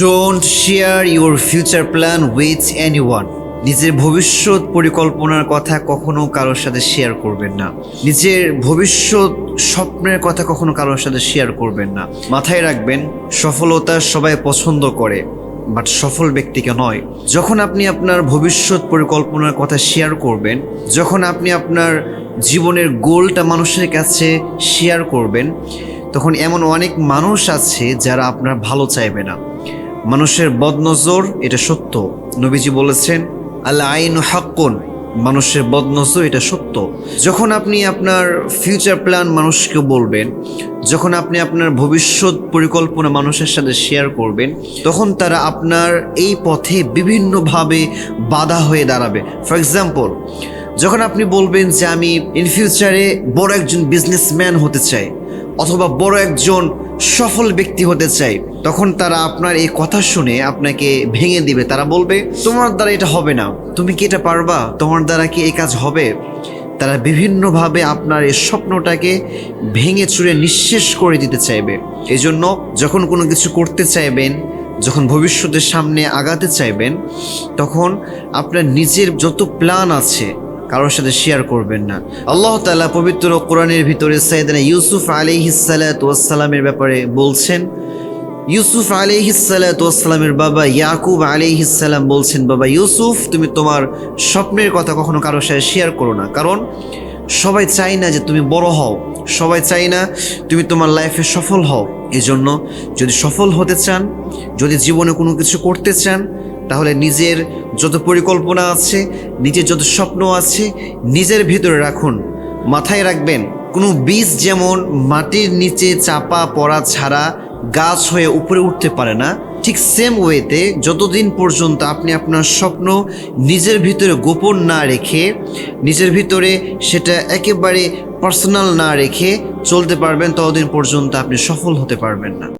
Don't share your future plan with anyone নিজের ভবিষ্যৎ পরিকল্পনার কথা কখনো কারোর সাথে শেয়ার করবেন না। নিজের ভবিষ্যৎ স্বপ্নের কথা কখনো কারোর সাথে শেয়ার করবেন না। মাথায় রাখবেন, সফলতা সবাই পছন্দ করে বাট সফল ব্যক্তিকে নয়। যখন আপনি আপনার ভবিষ্যৎ পরিকল্পনার কথা শেয়ার করবেন, যখন আপনি আপনার জীবনের গোলটা মানুষের কাছে শেয়ার করবেন, তখন এমন অনেক মানুষ আছে যারা আপনার ভালো চাইবে না। মানুষের বদনজর, এটা সত্য। নবীজি বলেছেন আল্লাহ আইন হাক্কুন মানুষের বদনজর, এটা সত্য। যখন আপনি আপনার ফিউচার প্ল্যান মানুষকে বলবেন, যখন আপনি আপনার ভবিষ্যৎ পরিকল্পনা মানুষের সাথে শেয়ার করবেন, তখন তারা আপনার এই পথে বিভিন্নভাবে বাধা হয়ে দাঁড়াবে। ফর এক্সাম্পল যখন আপনি বলবেন যে, আমি ইন ফিউচারে বড় একজন বিজনেসম্যান হতে চাই, অথবা বড় একজন সফল ব্যক্তি হতে চাই, তখন তারা আপনার এই কথা শুনে আপনাকে ভেঙে দিবে। তারা বলবে, তোমার দ্বারা এটা হবে না। তুমি কি এটা পারবা? তোমার দ্বারা কি এই কাজ হবে? তারা বিভিন্নভাবে আপনার এই স্বপ্নটাকে ভেঙে চুরে নিঃশেষ করে দিতে চাইবে। এজন্য যখন কোনো কিছু করতে চাইবেন, যখন ভবিষ্যতের সামনে আগাতে চাইবেন, তখন আপনার নিজের যত প্ল্যান আছে কারোর সাথে শেয়ার করবেন না। আল্লাহ তাআলা পবিত্র কোরআনের ভিতরে সাইদানা ইউসুফ আলিহিসালামের ব্যাপারে বলছেন, ইউসুফ আলিহিসালামের বাবা ইয়াকুব আলিহিসাল্লাম বলছেন, বাবা ইউসুফ, তুমি তোমার স্বপ্নের কথা কখনো কারোর সাথে শেয়ার করো না। কারণ সবাই চাই না যে তুমি বড় হও। সবাই চাই না তুমি তোমার লাইফে সফল হও। এজন্য যদি সফল হতে চান, যদি জীবনে কোনো কিছু করতে চান তাহলে নিজের যত পরিকল্পনা আছে, নিজের যত স্বপ্ন আছে, নিজের ভিতরে রাখুন। মাথায় রাখবেন, কোনো বীজ যেমন মাটির নিচে চাপা পড়া ছাড়া গাছ হয়ে উপরে উঠতে পারে না, ঠিক সেম ওয়েতে যতদিন পর্যন্ত আপনি আপনার স্বপ্ন নিজের ভিতরে গোপন না রেখে, নিজের ভিতরে সেটা একেবারে পার্সোনাল না রেখে চলতে পারবেন, ততদিন পর্যন্ত আপনি সফল হতে পারবেন না।